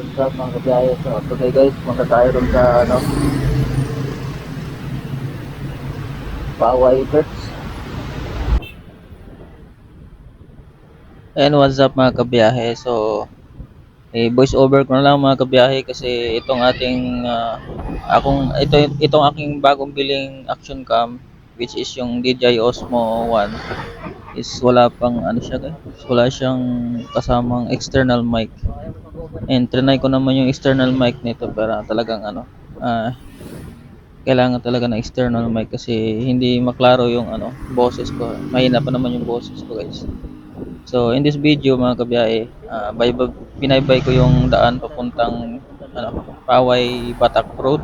What's up mga kabiyahe? So today guys, punta tayo dun sa ano Paway Church. And what's up mga kabiyahe? So eh, voice over ko na lang mga kabiyahe kasi itong ating ah, akong ito itong aking bagong biling action cam which is yung DJI Osmo 1 is wala pang ano siya guys wala siyang kasamang external mic and trinay ko naman yung external mic nito pero talagang ano ah kailangan talaga ng external mic kasi hindi maklaro yung ano boses ko. Mahina pa naman yung boses ko guys. So in this video mga kabiyahe ah, bay binaybay ko yung daan papuntang ano Paway Batak Road.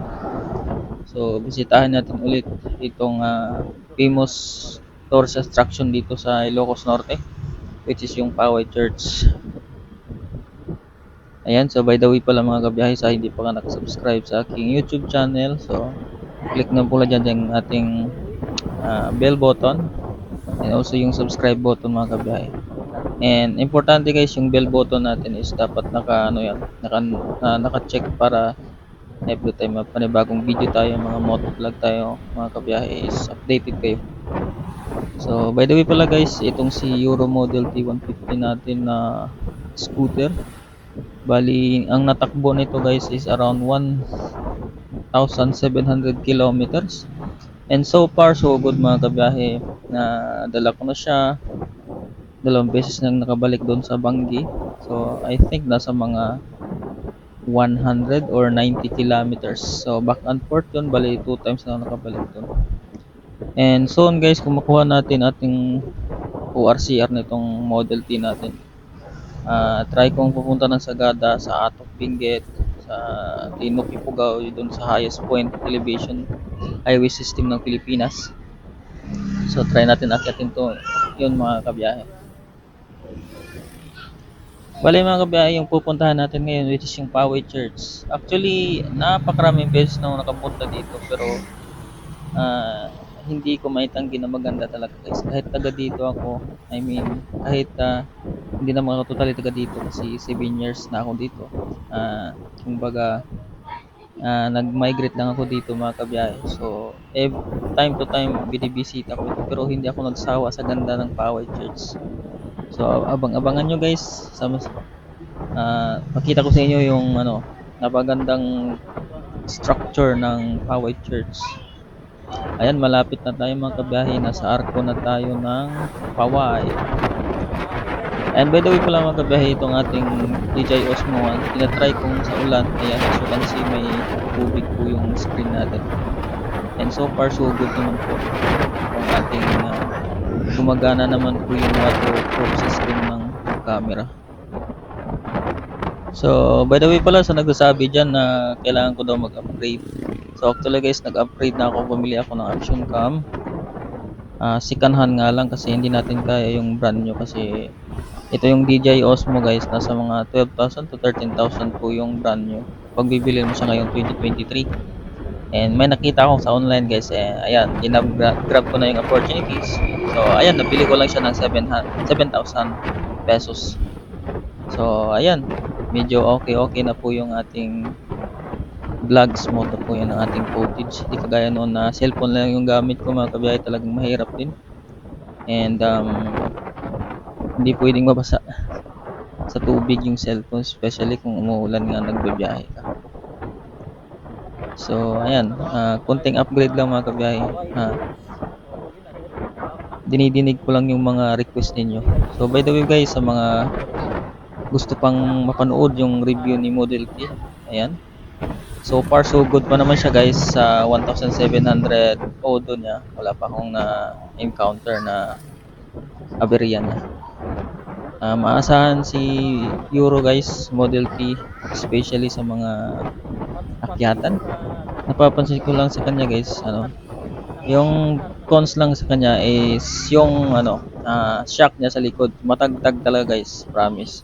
So bisitahin natin ulit itong ah, famous tourist attraction dito sa Ilocos Norte which is yung Paway Church Ayan, so by the way pala mga kabiyahe sa hindi pa ka nakasubscribe sa aking YouTube channel. So, click na pula dyan yung ating ah, bell button and also yung subscribe button mga kabiyahe. And importante guys, yung bell button natin is dapat naka ano yan, naka, na, naka-check para every time may panibagong video tayo, mga motovlog tayo, mga kabiyahe is updated kayo. So, by the way pala guys, itong si Euro Model T150 natin na scooter Bali, ang natakbo nito guys is around 1,700 kilometers. And so far, so good mga kabiyahe. Na dala ko na siya. Dalawang beses nang nakabalik doon sa Bangi. So, I think nasa mga 100 or 90 kilometers. So, back and forth yun. Bali, two times na nakabalik doon. And soon guys, kumukuha natin ating ORCR nitong Model T natin ah try kong pupunta ng Sagada sa Atok Benguet sa Tinok Ifugao doon sa highest point elevation highway system ng Pilipinas. So try natin akyatin to. Yun mga kabiyahe. Bale mga kabiyahe yung pupuntahan natin ngayon which is yung Poway Church. Actually napakaraming beses na ako nakapunta dito pero ah hindi ko maitanggi na maganda talaga guys. Kahit taga dito ako I mean kahit ah, hindi naman ako totally taga dito kasi 7 years na ako dito. Ah kumbaga ah, nag-migrate lang ako dito mga kabiyahe. So ev- time to time binibisita ko ito pero hindi ako nagsawa sa ganda ng Poway Church. So abang-abangan nyo guys sa mas ah makita ko sa inyo yung ano napagandang structure ng Poway Church Ayan, malapit na tayo mga kabiyahe. Nasa arko na tayo ng Paway. And by the way pala mga kabiyahe, itong ating DJI Osmo 1, tinatry kong sa ulan. Ayan, as you can see, may tubig po yung screen natin. And so far, so good naman po. Ang ating uh, gumagana naman po yung waterproof system ng camera. So, by the way pala, sa nagsasabi dyan na kailangan ko daw mag-upgrade. So, actually guys, nag-upgrade na ako. Bumili ako ng action cam. Ah, sikanhan nga lang kasi hindi natin kaya yung brand nyo kasi ito yung DJI Osmo guys, nasa mga 12,000 to 13,000 po yung brand nyo. Pag bibili mo siya ngayong 2023. And may nakita ako sa online guys, eh, ayan, ginab- grab ko na yung opportunities. So, ayan, nabili ko lang siya ng 7,000 7,000 pesos. So, ayan, medyo okay-okay na po yung ating vlogs mo po yan ang ating footage. Hindi kagaya noon na cellphone lang yung gamit ko mga kabiyahe talagang mahirap din. And um, hindi pwedeng mabasa sa tubig yung cellphone especially kung umuulan nga nagbabiyahe ka. So, ayan, ah, konting upgrade lang mga kabiyahe. Ah, dinidinig ko lang yung mga request ninyo. So, by the way guys, sa mga gusto pang mapanood yung review ni Model T, ayan, So far so good pa naman siya guys sa 1,700 odo niya. Wala pa akong na-encounter na aberya niya. Ah, maasahan si Euro guys, Model T, especially sa mga akyatan. Napapansin ko lang sa kanya guys, ano, yung cons lang sa kanya is yung ano, ah, shock niya sa likod. Matagtag talaga guys, promise.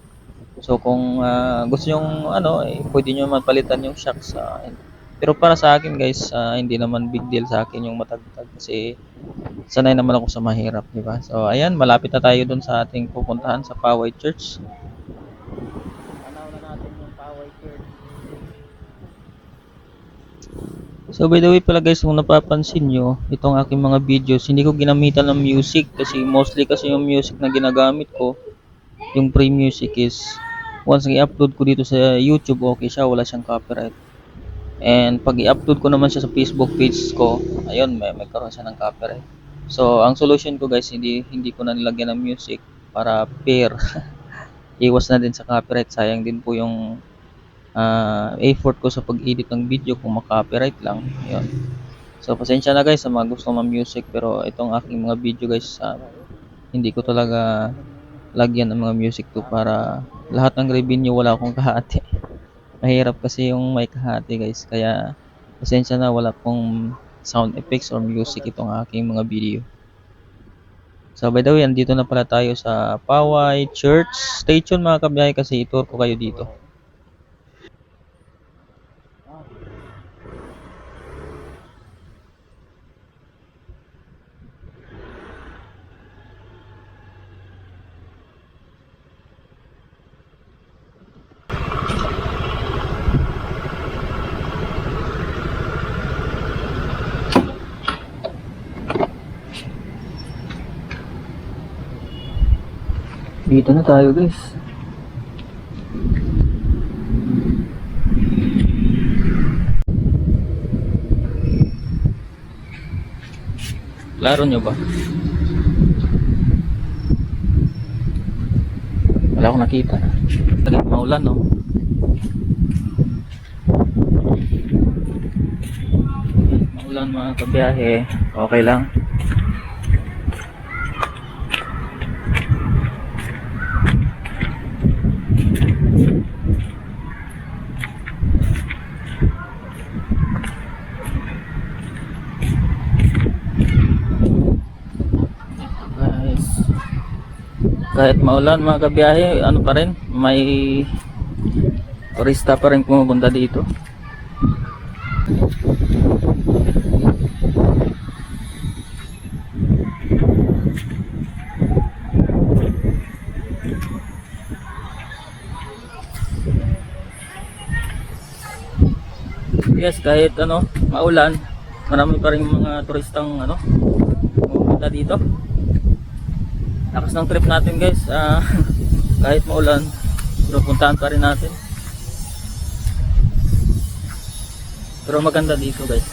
So kung uh, gusto niyo ano, eh, pwede niyo magpalitan yung shocks. Uh, pero para sa akin guys, uh, hindi naman big deal sa akin yung matagtag kasi sanay naman ako sa mahirap, di ba? So ayan, malapit na tayo dun sa ating pupuntahan sa Poway Church. Tanaw na natin yung Poway Church. So by the way pala guys, kung napapansin nyo, itong aking mga videos, hindi ko ginamitan ng music kasi mostly kasi yung music na ginagamit ko, yung pre-music is once i-upload ko dito sa YouTube, okay siya, wala siyang copyright. And pag i-upload ko naman siya sa Facebook page ko, ayun, may, may karoon siya ng copyright. So, ang solution ko guys, hindi hindi ko na nilagyan ng music para fair. Iwas na din sa copyright. Sayang din po yung ah, effort ko sa pag-edit ng video kung maka-copyright lang. Ayun. So, pasensya na guys sa mga gusto ng music pero itong aking mga video guys, ah, hindi ko talaga lagyan ng mga music to para lahat ng revenue wala akong kahati. Mahirap kasi yung may kahati guys. Kaya pasensya na wala pong sound effects or music itong aking mga video. So by the way, andito na pala tayo sa Paway Church. Stay tuned mga kabiyahe kasi itour ko kayo dito. Dito na tayo guys. Klaro nyo ba? Wala akong nakita. Lagi maulan no. Maulan mga kabiyahe. Okay lang. guys kahit maulan mga kabiyahe. Ano pa rin may turista pa rin pumupunta dito. Yes kahit ano maulan marami pa rin mga turistang ano pumupunta dito lakas ng trip natin guys. Ah, kahit maulan pero puntahan pa rin natin. Pero maganda dito guys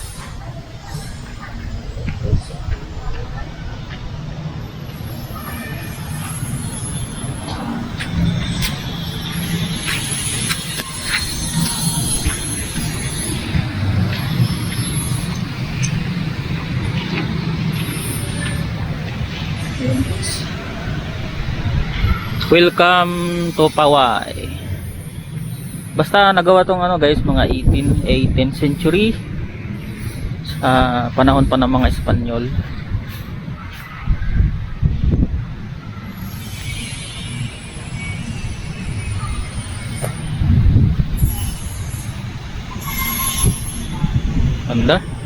Ayan, guys. Welcome to Pawai. Basta nagawa tong ano guys, mga 18, 18th century sa panahon pa ng mga Espanyol. Anda?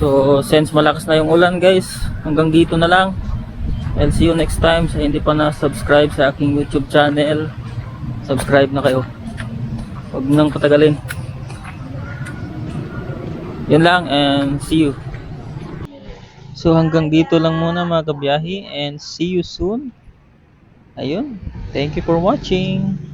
So, since malakas na yung ulan guys, hanggang dito na lang. I'll see you next time. Sa hindi pa na-subscribe sa aking YouTube channel, subscribe na kayo. Huwag nang patagalin. Yun lang and see you. So hanggang dito lang muna mga kabiyahe and see you soon. Ayun. Thank you for watching.